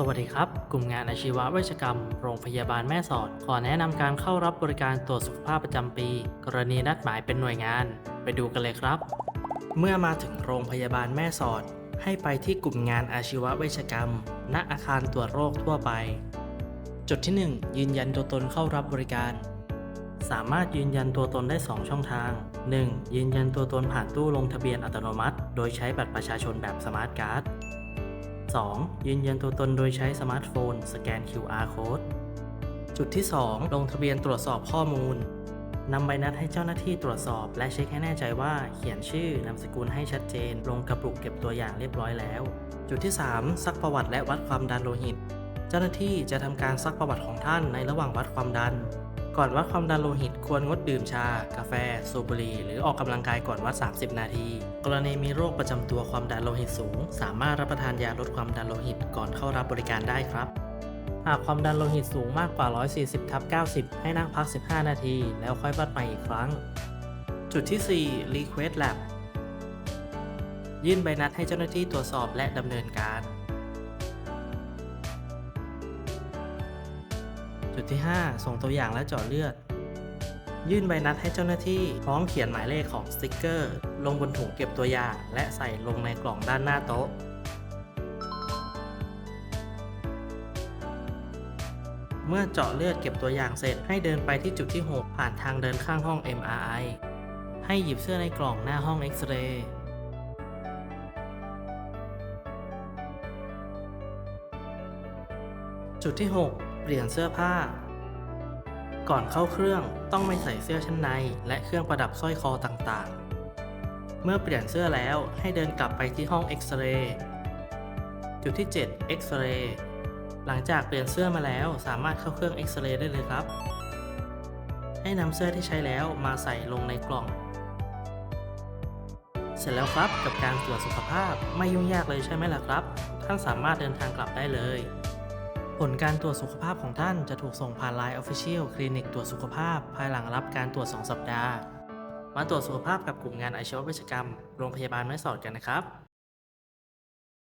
สวัสดีครับ กลุ่มงานอาชีวเวชกรรม โรงพยาบาลแม่สอด ขอแนะนำการเข้ารับบริการตรวจสุขภาพประจำปี กรณีนัดหมายเป็นหน่วยงาน ไปดูกันเลยครับ เมื่อมาถึงโรงพยาบาลแม่สอด ให้ไปที่กลุ่มงานอาชีวเวชกรรม ณ อาคารตรวจโรคทั่วไป จุดที่ 1 ยืนยันตัวตนเข้ารับบริการ สามารถยืนยันตัวตนได้ 2 ช่องทาง 1. ยืนยันตัวตนผ่านตู้ลงทะเบียนอัตโนมัติ โดยใช้บัตรประชาชนแบบสมาร์ทการ์ด 2. ยืนยันตัวตนโดยใช้สมาร์ทโฟน สแกน QR code จุดที่ 2 ลงทะเบียนตรวจสอบข้อมูลนำใบนัดให้เจ้าหน้าที่ตรวจสอบ และเช็คให้แน่ใจว่าเขียนชื่อนามสกุลให้ชัดเจน ลงกระปุกเก็บตัวอย่างเรียบร้อยแล้ว จุดที่ 3 ซักประวัติและวัดความดันโลหิต เจ้าหน้าที่จะทำการซักประวัติของท่านในระหว่างวัดความดัน ก่อนวัดความดันโลหิตควรงดดื่มชา กาแฟ สูบบุหรี่หรือออกกำลังกายก่อนวัด 30 นาที กรณีมีโรคประจำตัวความดันโลหิตสูง สามารถรับประทานยาลดความดันโลหิตก่อนเข้ารับบริการได้ครับหากความดันโลหิตสูงมากกว่า 140ทับ90 ให้นั่งพัก 15 นาที แล้วค่อยวัดใหม่อีกครั้ง จุดที่ 4 Request Lab ยื่นใบนัดให้เจ้าหน้าที่ตรวจสอบและดำเนินการ จุดที่ 5 ส่งตัวอย่างและเจาะเลือด ยื่นใบนัดให้เจ้าหน้าที่ พร้อมเขียนหมายเลขของสติกเกอร์ ลงบนถุงเก็บตัวอย่าง และใส่ลงในกล่องด้านหน้าโต๊ะ เมื่อเจาะเลือดเก็บตัวอย่างเสร็จให้เดินไปที่จุดที่ 6 ผ่านทางเดินข้างห้อง MRI ให้หยิบเสื้อในกล่องหน้าห้องเอ็กซเรย์จุดที่ 6 เปลี่ยนเสื้อผ้า ก่อนเข้าเครื่องต้องไม่ใส่เสื้อชั้นใน และเครื่องประดับสร้อยคอต่างๆ เมื่อเปลี่ยนเสื้อแล้วให้เดินกลับไปที่ห้องเอ็กซเรย์จุดที่ 7 เอ็กซเรย์หลังจากเปลี่ยนเสื้อมาแล้วสามารถเข้าเครื่องเอ็กซเรย์ได้เลยครับ ให้นำเสื้อที่ใช้แล้วมาใส่ลงในกล่อง เสร็จแล้วครับกับการตรวจสุขภาพไม่ยุ่งยากเลยใช่ไหมล่ะครับ ท่านสามารถเดินทางกลับได้เลย ผลการตรวจสุขภาพของท่านจะถูกส่งผ่าน Line Official คลินิกตรวจสุขภาพ ภายหลังรับการตรวจ 2 สัปดาห์ มาตรวจสุขภาพกับกลุ่มงานอาชีวเวชกรรม โรงพยาบาลแม่สอดกันนะครับ